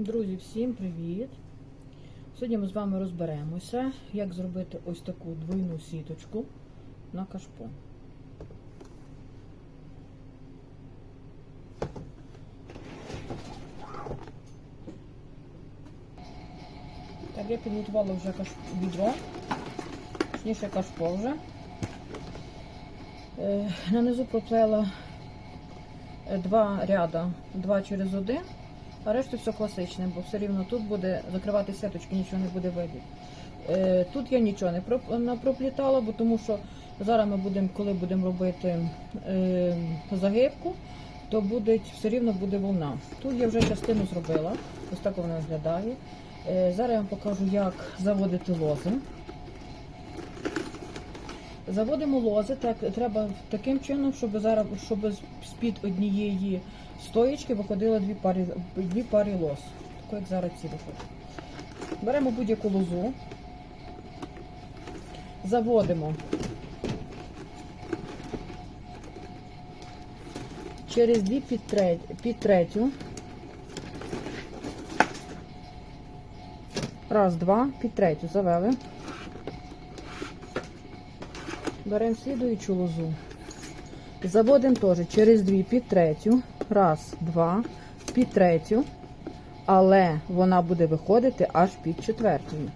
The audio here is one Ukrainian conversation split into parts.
Друзі, всім привіт! Сьогодні ми з вами розберемося, як зробити ось таку двойну сіточку на кашпо. Так, я підготувала вже каш... відро, точніше кашпо вже. Е, Нанизу проплела е, два ряда, два через один. А решту все класичне, бо все рівно тут буде закривати сеточки, нічого не буде видно. Е, Тут я нічого не проплітала, бо тому що зараз ми будемо, коли будемо робити е, загибку, то буде, все рівно буде волна. Тут я вже частину зробила, ось так вона виглядає. Е, зараз я вам покажу, як заводити лози. Заводимо лози, так треба таким чином, щоб зараз щоб з-під однієї стоєчки виходило дві пари, дві пари лоз. Тако як зараз ці виходять. Беремо будь-яку лозу, заводимо через дві під, треть, під третю. Раз, два, під третю завели. Беремо слідуючу лозу. Заводимо теж через дві під третю. Раз, два, під третю. Але вона буде виходити аж під четвертою.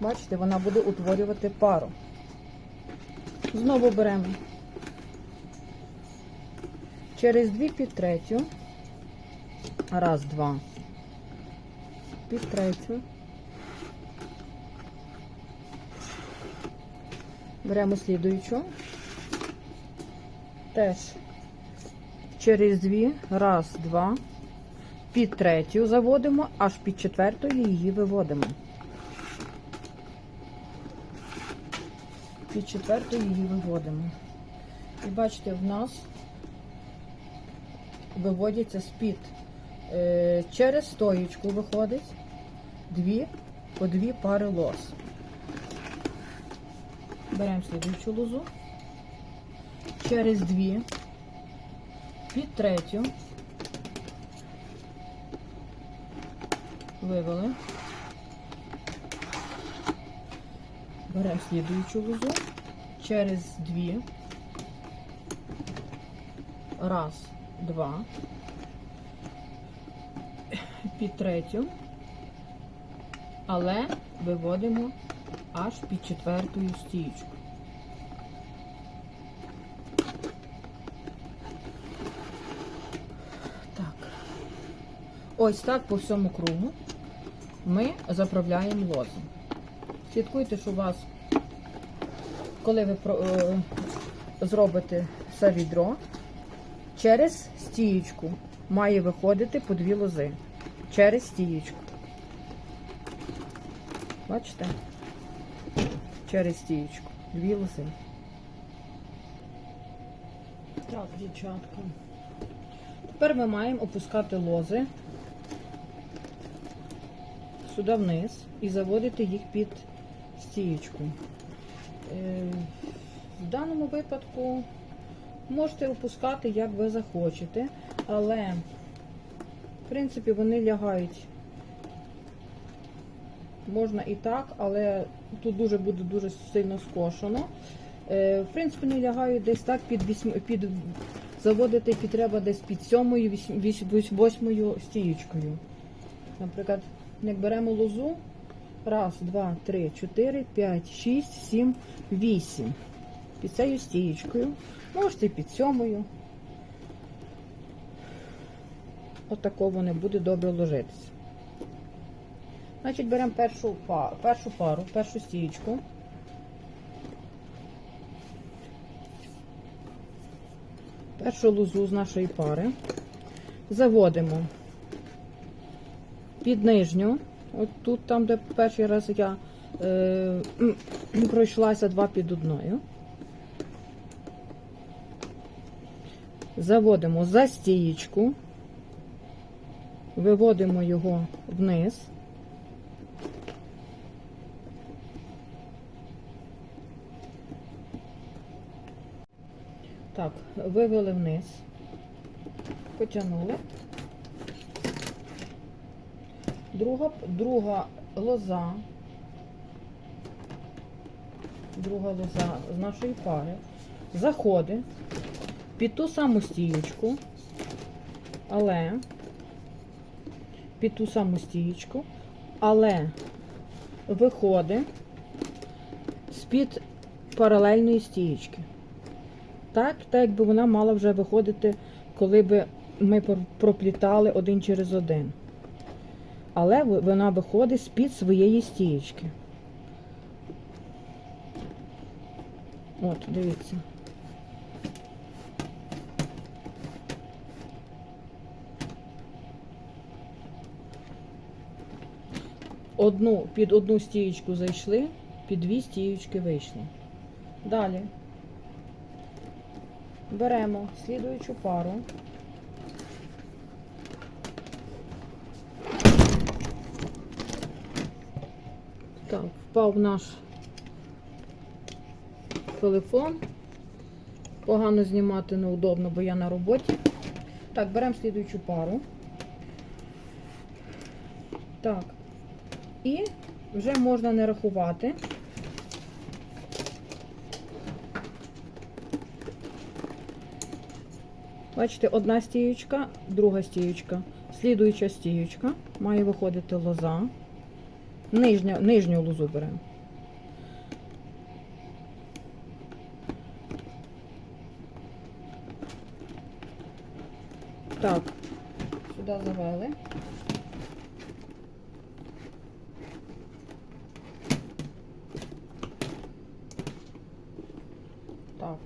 Бачите, вона буде утворювати пару. Знову беремо через дві під третю. Раз, два. Під третю. Беремо слідуючу. Теж через дві, раз, два, під третю заводимо, аж під четвертою її виводимо. Під четвертою її виводимо. І бачите, в нас виводяться з-під. Е, через стоєчку виходить дві по дві пари лос. Беремо слідуючу лозу. Через дві, під третю, вивели. Беремо слідуючу лозу. Через дві. Раз, два. Під третю. Але виводимо аж під четвертою стіючку. Ось так по всьому кругу ми заправляємо лозу. Слідкуйте, що у вас, коли ви е, зробите це відро, через стіючку має виходити по дві лози. Через стіючку. Бачите? Через стіючку. Дві лози. Так, дівчатка. Тепер ми маємо опускати лози сюди вниз і заводити їх під стіючку. Е, В даному випадку можете опускати, як ви захочете, але, в принципі, вони лягають Можна і так, але тут дуже буде дуже сильно скошено. Е, в принципі, не лягаю десь так під вісьм, під заводити треба десь під сьомою, восьмою стіючкою. Наприклад, як беремо лозу, раз, два, три, чотири, п'ять, шість, сім, вісім. Під цією стіючкою. Можете під сьомою. Отако вони буде добре ложитися. Значить, беремо першу пару, першу пару, першу стіючку. Першу лозу з нашої пари. Заводимо під нижню. От тут, там, де перший раз я е, пройшлася два під одною. Заводимо за стієчку, виводимо його вниз. Так, вивели вниз, потягнули. Друга, друга лоза. Друга лоза з нашої пари заходить під ту саму стіючку, але під ту саму стіючку, але виходить з-під паралельної стіючки. Так, так якби вона мала вже виходити, коли би ми проплітали один через один. Але вона виходить з-під своєї стієчки. От, дивіться. Одну, під одну стієчку зайшли, під дві стієчки вийшли. Далі беремо слідуючу пару. Так, впав наш телефон. Погано знімати неудобно, бо я на роботі. Так, беремо слідуючу пару. Так. І вже можна не рахувати. Бачите, одна стіючка, друга стіючка, слідуюча стіючка. Має виходити лоза. Нижня, нижню лозу беремо. Так, сюди завели. Так,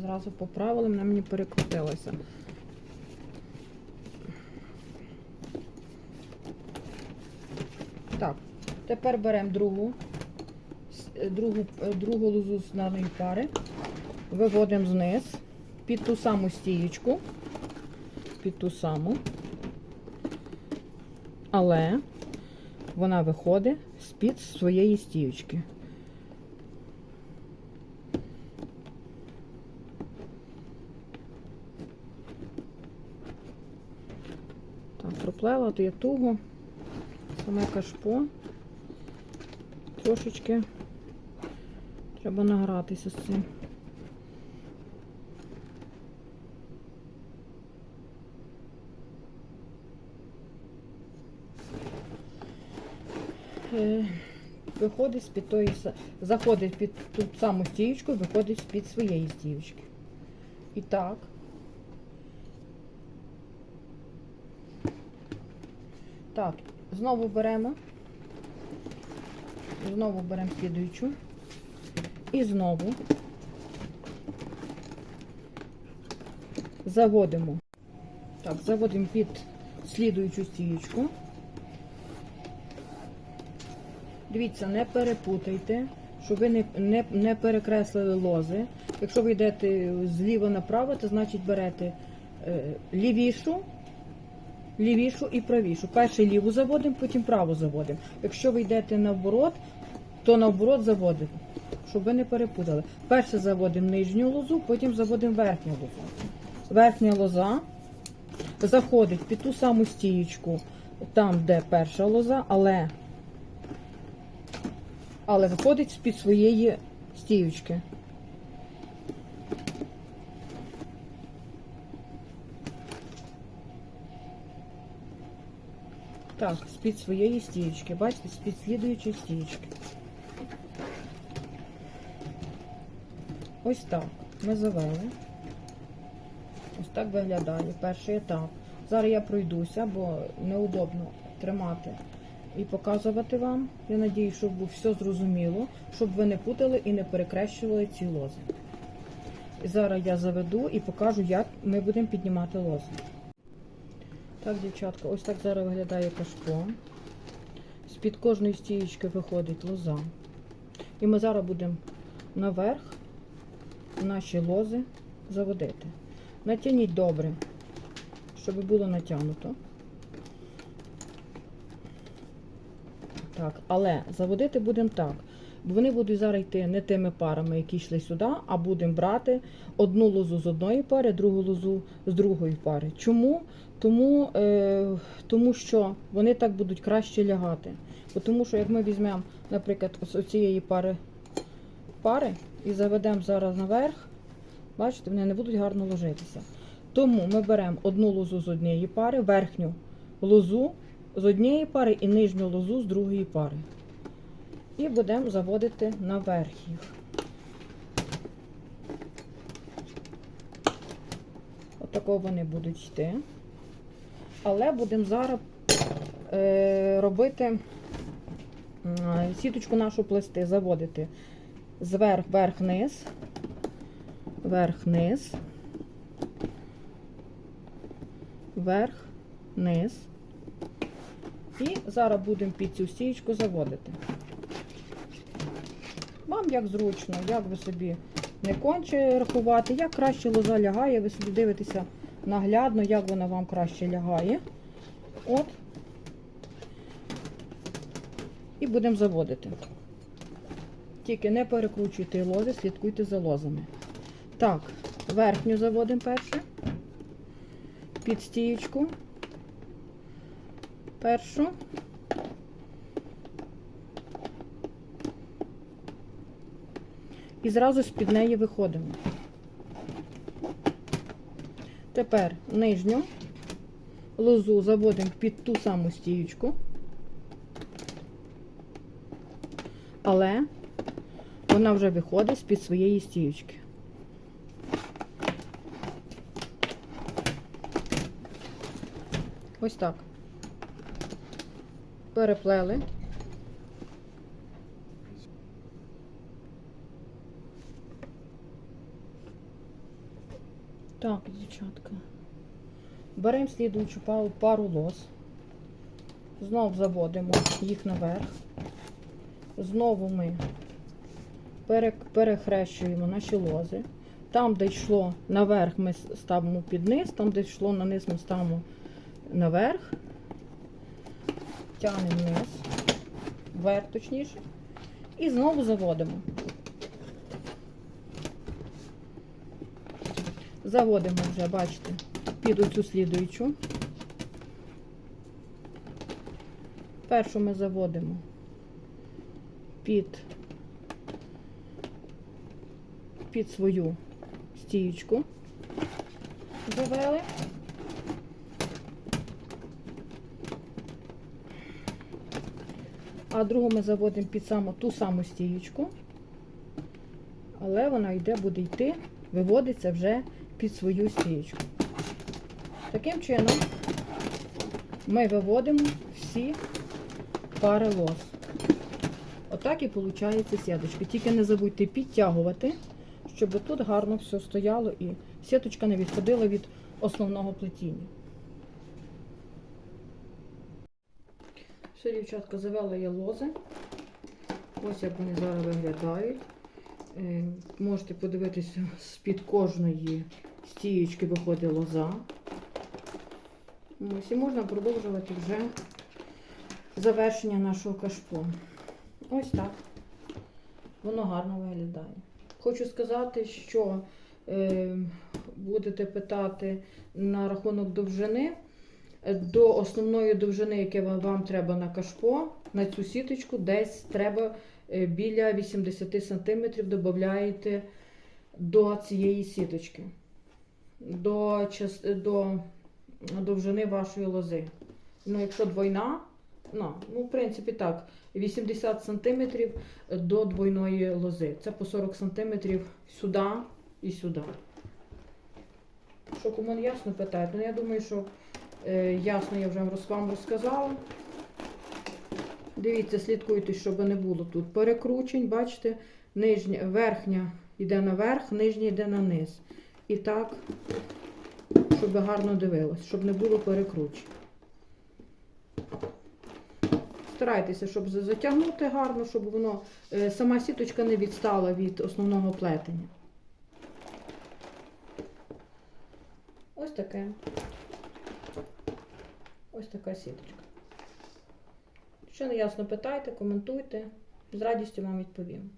зразу поправили, вона мені перекрутилася. Так, тепер беремо другу, другу, другу лозу з даної пари, виводимо зниз під ту саму стієчку, під ту саму, але вона виходить з-під своєї стіючки. Так, проплела, то я туго. Саме кашпо. Трошечки треба награтися з цим. Е, Виходить з-під тої, са- заходить під ту саму стіючку, виходить з-під своєї стіючки. І так. Так, знову беремо. Знову беремо слідуючу. І знову заводимо. Так, заводимо під слідуючу стіючку. Дивіться, не перепутайте, щоб ви не, не, не перекреслили лози. Якщо ви йдете зліва направо, то значить берете е, лівішу, лівішу і правішу. Перше ліву заводимо, потім праву заводимо. Якщо ви йдете наоборот, то наоборот заводимо, щоб ви не перепутали. Перше заводимо нижню лозу, потім заводимо верхню лозу. Верхня лоза заходить під ту саму стієчку, там, де перша лоза, але але виходить з-під своєї стіючки. Так, з-під своєї стіючки. Бачите, з-під слідуючої стіючки. Ось так. Ми завели. Ось так виглядає перший етап. Зараз я пройдуся, бо неудобно тримати і показувати вам. Я надію, щоб все зрозуміло, щоб ви не путали і не перекрещували ці лози. І зараз я заведу і покажу, як ми будемо піднімати лози. Так, дівчатка, ось так зараз виглядає кашпо. З-під кожної стієчки виходить лоза. І ми зараз будемо наверх наші лози заводити. Натягніть добре, щоб було натягнуто. Так, але заводити будемо так. Бо вони будуть зараз йти не тими парами, які йшли сюди, а будемо брати одну лозу з одної пари, другу лозу з другої пари. Чому? Тому, е, тому що вони так будуть краще лягати. Бо Тому що як ми візьмемо, наприклад, ось оцієї пари, пари і заведемо зараз наверх, бачите, вони не будуть гарно ложитися. Тому ми беремо одну лозу з однієї пари, верхню лозу з однієї пари і нижню лозу з другої пари. І будемо заводити наверх їх. Отако вони будуть йти. Але будемо зараз е, робити сіточку нашу плести, заводити зверх, верх, низ, верх, низ, верх, низ. І зараз будемо під цю стієчку заводити. Вам як зручно, як ви собі не конче рахувати, як краще лоза лягає, ви собі дивитеся наглядно, як вона вам краще лягає. От. І будемо заводити. Тільки не перекручуйте лози, слідкуйте за лозами. Так, верхню заводимо перше. Під стієчку. Першу. І зразу з-під неї виходимо. Тепер нижню лозу заводимо під ту саму стіючку, але вона вже виходить з-під своєї стіючки. Ось так. Переплели. Так, дівчатка. Беремо слідуючу пару, пару лоз. Знов заводимо їх наверх. Знову ми перехрещуємо наші лози. Там, де йшло наверх, ми ставимо під низ, там, де йшло на низ, ми ставимо наверх. Тягнемо вниз, вверх точніше. І знову заводимо. Заводимо вже, бачите, під оцю слідуючу. Першу ми заводимо під, під свою стіючку. Завели. А другу ми заводимо під саму ту саму стіючку. Але вона йде, буде йти, виводиться вже під свою стіючку. Таким чином ми виводимо всі пари лос. Отак і виходить сіточка. Тільки не забудьте підтягувати, щоб тут гарно все стояло і сіточка не відходила від основного плетіння. Все, дівчатка, завела я лози. Ось як вони зараз виглядають. Е, Можете подивитися, з-під кожної стієчки виходить лоза. Ось і можна продовжувати вже завершення нашого кашпо. Ось так. Воно гарно виглядає. Хочу сказати, що е, будете питати на рахунок довжини. Е, До основної довжини, яке вам, вам треба на кашпо, на цю сіточку, десь треба е, біля 80 см додаєте до цієї сіточки, до, до довжини вашої лози. Ну, якщо двойна, ну, ну, в принципі, так, 80 см до двойної лози. Це по 40 см сюди і сюди. Що кому не ясно питають? Ну, я думаю, що е, ясно я вже вам розказала. Дивіться, слідкуйте, щоб не було тут перекручень. Бачите, нижня, верхня йде наверх, нижня йде на низ. І так, щоб гарно дивилось, щоб не було перекручень. Старайтеся, щоб затягнути гарно, щоб воно е, сама сіточка не відстала від основного плетення. Ось таке. Ось така сіточка. Що не ясно, питайте, коментуйте. з радістю вам відповім.